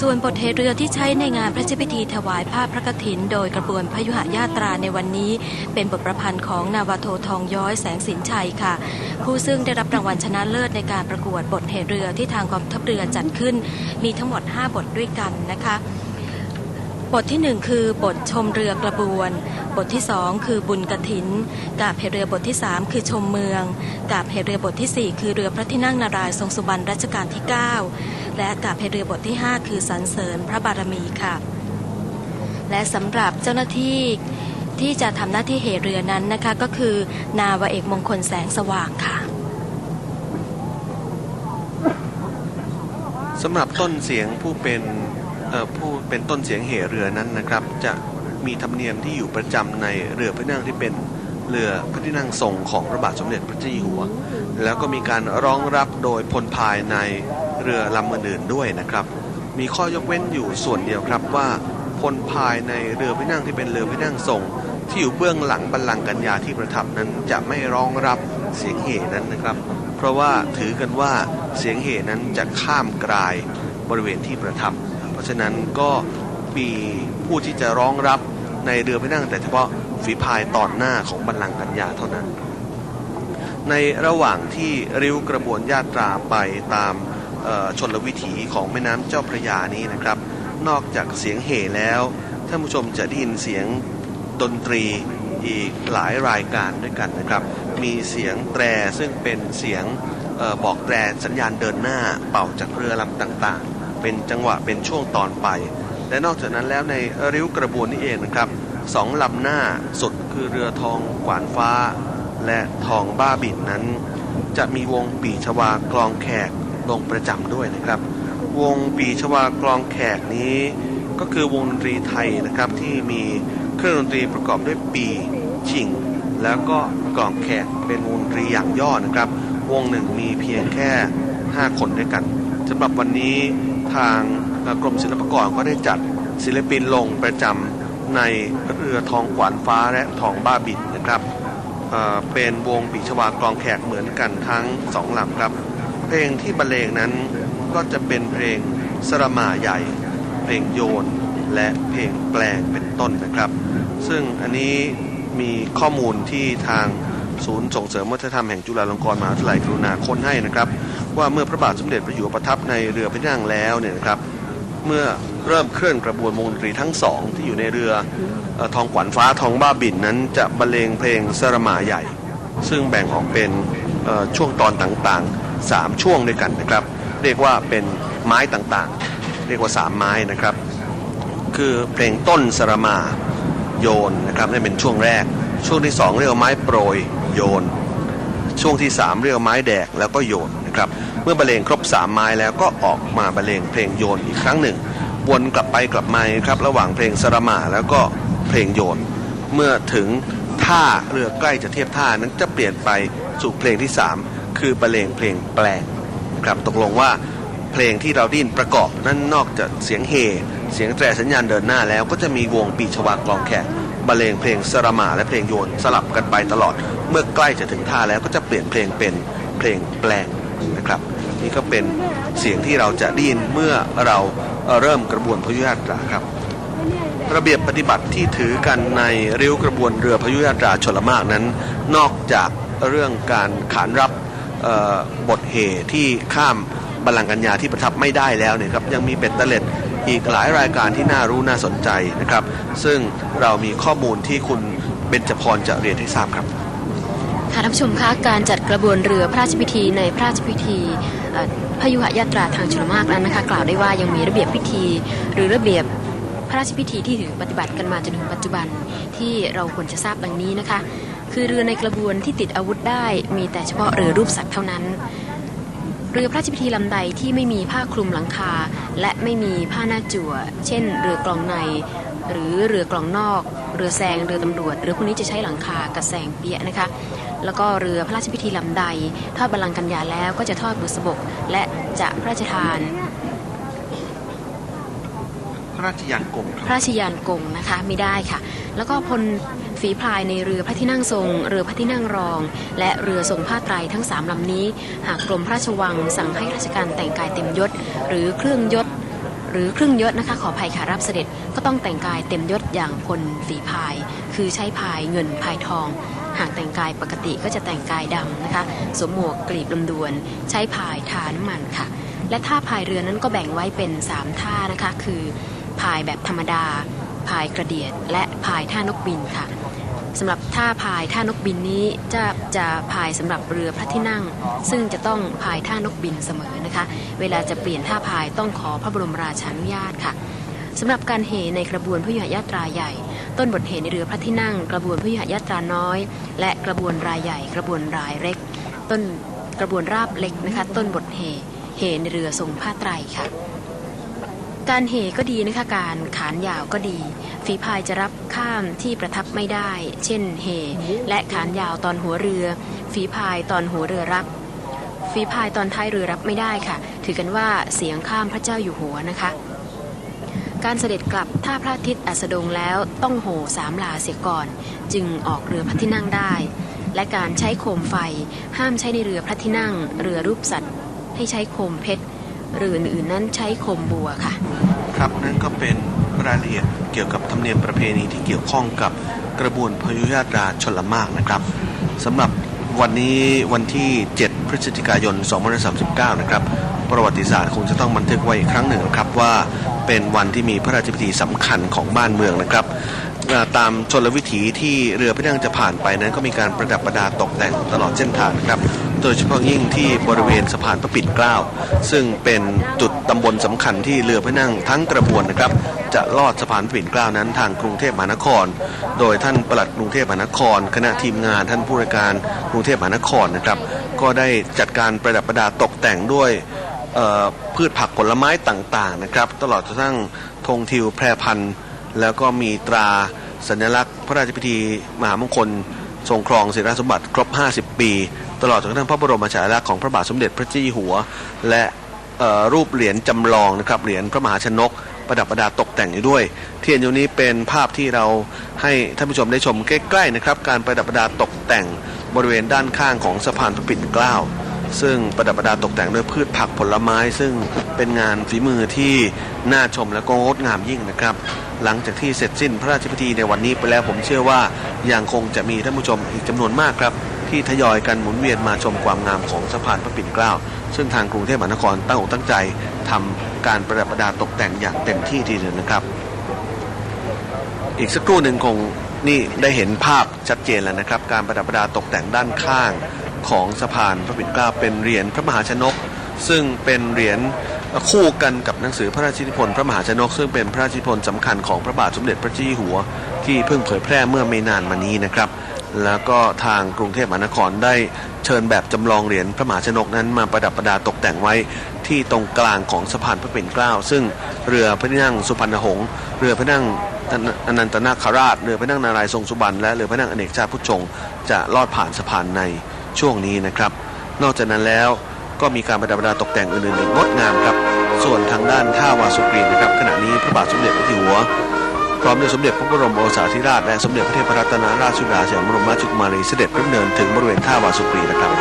ส่วนบทเทเรือที่ใช้ในงานพระราชพิธีถวายผ้าพระกฐิน โดยกระบวนพยุหญาตราในวันนี้ เป็นบทประพันธ์ของนาวาโททองย้อยแสงสินชัยค่ะ ผู้ซึ่งได้รับรางวัลชนะเลิศในการประกวดบทเทเรือที่ทางกองทัพเรือจัดขึ้น มีทั้งหมด 5 บทด้วยกันนะคะ บทที่หนึ่งคือบทชมเรือกระบวน บทที่สองคือบุญกระถิน กาบเหเรือบทที่สามคือชมเมือง กาบเหเรือบทที่สี่คือเรือพระที่นั่งนารายทรงสุบรรณรัชกาลที่เก้า และกาบเหเรือบทที่ห้าคือสรรเสริญพระบารมีค่ะ และสำหรับเจ้าหน้าที่ที่จะทำหน้าที่เหเรือนั้นนะคะก็คือนาวเอกมงคลแสงสว่างค่ะสำหรับต้นเสียงผู้เป็นผู้เป็นต้นเสียงเหเรือนั้นนะครับ จะมีธรรมเนียมที่อยู่ประจำในเรือพระนั่งที่เป็นเรือพระที่นั่งทรงของพระบาทสมเด็จพระเจ้าอยู่หัว แล้วก็มีการร้องรับโดยพลพายใน เรือลำอื่นๆด้วยนะครับ มีข้อยกเว้นอยู่ส่วนเดียวครับว่าพลพายในเรือพระนั่งที่เป็นเรือพระนั่งทรงที่อยู่เบื้องหลังบัลลังก์กัญญาที่ประทับนั้นจะไม่ร้องรับเสียงเหนั้นนะครับ เพราะว่าถือกันว่าเสียงเหนั้นจะข้ามกลายบริเวณที่ประทับ เพราะฉะนั้นก็มีผู้ที่จะร้องรับในเรือพระนั่งแต่เฉพาะฝีพายตอนหน้าของบัลลังก์กัญญาเท่านั้น ในระหว่างที่ริ้วกระบวนญาตราไปตาม ชนลวิถีของแม่น้ำเจ้าพระยานี้นะครับ นอกจากเสียงเห่แล้วท่านผู้ชมจะได้ยินเสียงดนตรีอีกหลายรายการด้วยกันนะครับ มีเสียงแตรซึ่งเป็นเสียงออบอกแตรสัญญาณเดินหน้าเป่าจากเรือลำต่างๆ เป็นจังหวะเป็นช่วงตอนไป และนอกจากนั้นแล้วในริ้วกระบวนนี้เองนะครับสองลำหน้าสุดคือเรือทองกวานฟ้า และทองบ้าบินนั้น จะมีวงปีชวากลองแขก ลงประจำด้วยนะครับ วงปีชวากลองแขกนี้ก็คือวงดนตรีไทยนะครับที่มีเครื่องดนตรีประกอบด้วยปีชิง แล้วก็กลองแขกเป็นวงดนตรีอย่างย่อนะครับ วงหนึ่งมีเพียงแค่ 5 คนด้วยกันสำหรับวันนี้ทางกรมศิลปากรก็ได้จัดศิลปินลงประจำในเรือทองขวานฟ้าและทองบ้าบินนะครับเอ่อเป็นวงปีชวากลองแขกเหมือนกันทั้งสองลำครับ เพลงที่บรรเลงนั้นก็จะเป็นเพลงสระมาใหญ่ เพลงโยน และเพลงแปลงเป็นต้นนะครับ ซึ่งอันนี้มีข้อมูลที่ทางศูนย์ส่งเสริมวัฒนธรรมแห่งจุฬาลงกรณ์มหาวิทยาลัยกรุณาค้นให้นะครับ ว่าเมื่อพระบาทสมเด็จพระอยู่หัวประทับในเรือพระนั่งแล้วเนี่ยนะครับเมื่อเริ่มเคลื่อนกระบวนวงดนตรีทั้งสองที่อยู่ในเรืออทองขวัญฟ้าทองบ้าบินนั้นจะบรรเลงเพลงสระมาใหญ่ ซึ่งแบ่งออกเป็นช่วงตอนต่างๆ 3 ช่วงด้วยกันนะครับ เรียกว่าเป็นไม้ต่างๆ เรียกว่า 3 ไม้นะครับ คือเพลงต้นสรมาโยนนะครับนี่เป็นช่วงแรก ช่วงที่ 2 เรียกว่าไม้โปรยโยน ช่วงที่ 3 เรียกว่าไม้แดกแล้วก็โยนนะครับเมื่อบรรเลงครบ 3 ไม้แล้วก็ออกมาบรรเลงเพลงโยนอีกครั้งหนึ่งวนกลับไปกลับมาครับระหว่างเพลงสรมาแล้วก็เพลงโยน เมื่อถึงท่าเรือใกล้จะเทียบท่านั้นจะเปลี่ยนไปสู่เพลงที่ 3 คือบรรเลงเพลงแปลงครับตกลงว่าเพลงที่เราดยินประกอบนั้นนอกจากเสียงเฮเสียงแตรสัญญาณเดินหน้าแล้วก็จะมีวงปีชวากลองแขกบรรเลงเพลงสรมาและเพลงโยนสลับกันไปตลอด เมื่อใกล้จะถึงท่าแล้วก็จะเปลี่ยนเพลงเป็นเพลงแปลงนะครับ นี่ก็เป็นเสียงที่เราจะได้ยินเมื่อเราเริ่มกระบวนพยุหญาตราครับ ระเบียบปฏิบัติที่ถือกันในริ้วกระบวนเรือพยุหญาตราชลมากนั้น นอกจากเรื่องการขานรับ บทเหที่ข้ามบัลลังกัญญาที่ประทับไม่ได้แล้วเนี่ยครับยังมีเป็ดตะเล็ดอีกหลายรายการที่น่ารู้น่าสนใจนะครับ ซึ่งเรามีข้อมูลที่คุณเบญจพรจะเรียนให้ทราบครับค่ะท่านผู้ชมคะการจัดกระบวนเรือพระราชพิธีในพระราชพิธีพยุหยาตราทางชลมากนั้นนะคะกล่าวได้ว่ายังมีระเบียบพิธี หรือระเบียบพระราชพิธีที่ถือปฏิบัติกันมาจนถึงปัจจุบันที่เราควรจะทราบดังนี้นะคะ คือเรือในกระบวนที่ติดอาวุธได้มีแต่เฉพาะเรือรูปสัตว์เท่านั้น เรือพระราชพิธีลำใดที่ไม่มีผ้าคลุมหลังคา และไม่มีผ้าหน้าจั่ว เช่น เรือกลองใน หรือเรือกลองนอก เรือแซงเรือตำรวจเรือพวกนี้จะใช้หลังคากับแซงเปียะนะคะ แล้วก็เรือพระราชพิธีลำใด ทอดบัลลังก์กัญญาแล้วก็จะทอดบุษบกและจะพระราชทาน ระราชยานกงคพรับระราชยานกงนะคะไม่ได้ค่ะ แล้วก็พลฝีพายในเรือพระที่นั่งทรง เรือพระที่นั่งรอง และเรือทรงผ้าไตรทั้งสามลำนี้ หากกรมพระราชวังสั่งให้ราชการแต่งกายเต็มยศ หรือเครื่องยศ หรือเครึ่องยศนะคะ ขออภัยค่ะรับเสด็จก็ต้องแต่งกายเต็มยศอย่างพลฝีพาย คือใช้พายเงินพายทอง หากแต่งกายปกติก็จะแต่งกายดำนะคะสวมหมวกกลีบลำดวน ใช้พายทาน้ำมันค่ะ และท่าพายเรือนั้นก็แบ่งไว้เป็น 3 ท่านะคะ คือ พายแบบธรรมดา พายกระเดียด และพายท่านกบินค่ะสำหรับท่าพายท่านกบินนี้จะจะพายสำหรับเรือพระที่นั่ง ซึ่งจะต้องพายท่านกบินเสมอนะคะ เวลาจะเปลี่ยนท่าพายต้องขอพระบรมราชานุญาตค่ะสำหรับการเหในกระบวนพยุหยาตราใหญ่ ต้นบทเหในเรือพระที่นั่ง กระบวนพยุหยาตราน้อย และกระบวนรายใหญ่ กระบวนรายเล็ก ต้นกระบวนราบเล็กนะคะ ต้นบทเหเหในเรือทรงผ้าไตรค่ะ การเหก็ดีนะคะการขานยาวก็ดี ฝีพายจะรับข้ามที่ประทับไม่ได้ เช่นเหและขานยาวตอนหัวเรือ ฝีพายตอนหัวเรือรับฝีพายตอนท้ายเรือรับไม่ได้ค่ะ ถือกันว่าเสียงข้ามพระเจ้าอยู่หัวนะคะ การเสด็จกลับท่าพระอาทิตย์อัสดงแล้วต้องโห่สามลาเสียก่อน จึงออกเรือพระที่นั่งได้ และการใช้โคมไฟห้ามใช้ในเรือพระที่นั่ง เรือรูปสัตว์ ให้ใช้โคมเพชร เรืออื่นๆนั้นใช้โคมบัวค่ะ ครับนั่นก็เป็นรายละเอียดเกี่ยวกับธรรมเนียมประเพณีที่เกี่ยวข้องกับกระบวนพยุญาตราชลมากนะครับสำหรับวันนี้วันที่ 7 พฤศจิกายน 2539 นะครับ ประวัติศาสตร์คงจะต้องบันทึกไว้อีกครั้งหนึ่งนะครับว่าเป็นวันที่มีพระราชพิธีสำคัญของบ้านเมืองนะครับตามชนลวิถีที่เรือพระนั่งจะผ่านไปนั้นก็มีการประดับประดาตกแต่งตลอดเส้นทางนะครับ โดยเฉพาะยิ่งที่บริเวณสะพานพระปิ่นเกล้า ซึ่งเป็นจุดตำบลสำคัญที่เรือพระนั่งทั้งกระบวนนะครับ จะลอดสะพานพระปิ่นเกล้านั้นทางกรุงเทพมหานคร โดยท่านปลัดกรุงเทพมหานคร คณะทีมงานท่านผู้ราชการกรุงเทพมหานครนะครับ ก็ได้จัดการประดับประดาตกแต่งด้วยพืชผักผลไม้ต่างๆนะครับ ตลอดจนทั้งธงทิวแพรพันธ์แล้วก็มีตราสัญลักษณ์ พระราชพิธีมหามงคล ทรงครองศิริสมบัติครบ 50 ปี ตลอดจนกระทั่งพระบรมฉายาลักษณ์ของพระบาทสมเด็จพระเจ้าอยู่หัว และรูปเหรียญจำลองนะครับเหรียญพระมหาชนก ประดับประดาตกแต่งอยู่ด้วย เทียนอยู่นี้เป็นภาพที่เราให้ท่านผู้ชมได้ชมใกล้ๆนะครับการประดับประดาตกแต่งบริเวณด้านข้างของสะพานพระปิ่นเกล้า ซึ่งประดับประดาตกแต่งด้วยพืชผักผลไม้ ซึ่งเป็นงานฝีมือที่น่าชมและก็งดงามยิ่งนะครับ หลังจากที่เสร็จสิ้นพระราชพิธีในวันนี้ไปแล้วผมเชื่อว่ายังคงจะมีท่านผู้ชมอีกจำนวนมากครับที่ทยอยกันหมุนเวียนมาชมความงามของสะพานพระปิ่นเกล้า ซึ่งทางกรุงเทพมหานครตั้งอกตั้งใจทำการประดับประดาตกแต่งอย่างเต็มที่ทีเดียวนะครับ อีกสักครู่หนึ่งคงนี่ได้เห็นภาพชัดเจนแล้วนะครับ การประดับประดาตกแต่งด้านข้าง ของสะพานพระปิ่นเกล้าเป็นเหรียญพระมหาชนก ซึ่งเป็นเหรียญคู่กันกับหนังสือพระราชนิพนธ์พระมหาชนก ซึ่งเป็นพระราชนิพนธ์สำคัญของพระบาทสมเด็จพระเจ้าอยู่หัว ที่เพิ่งเผยแพร่เมื่อไม่นานมานี้นะครับ แล้วก็ทางกรุงเทพมหานครได้เชิญแบบจำลองเหรียญพระมหาชนกนั้นมาประดับประดาตกแต่งไว้ที่ตรงกลางของสะพานพระปิ่นเกล้า ซึ่งเรือพระนั่งสุพรรณหงษ์เรือพระนั่งอนันตนาคราชเรือพระนั่งนารายทรงสุบรรณและเรือพระนั่งอเนกชาติพุทธชงจะลอดผ่านสะพานใน ช่วงนี้นะครับ นอกจากนั้นแล้วก็มีการประดับประดาตกแต่งอื่นๆอีกงดงามครับ ส่วนทางด้านท่าวาสุกรีนะครับ ขณะนี้พระบาทสมเด็จพระเจ้าอยู่หัว พร้อมด้วยสมเด็จพระบรมโอรสาธิราชและสมเด็จพระเทพรัตนราชสุดาสยามบรมราชกุมารีเสด็จพระดำเนินถึงบริเวณท่าวาสุกรีนะครับ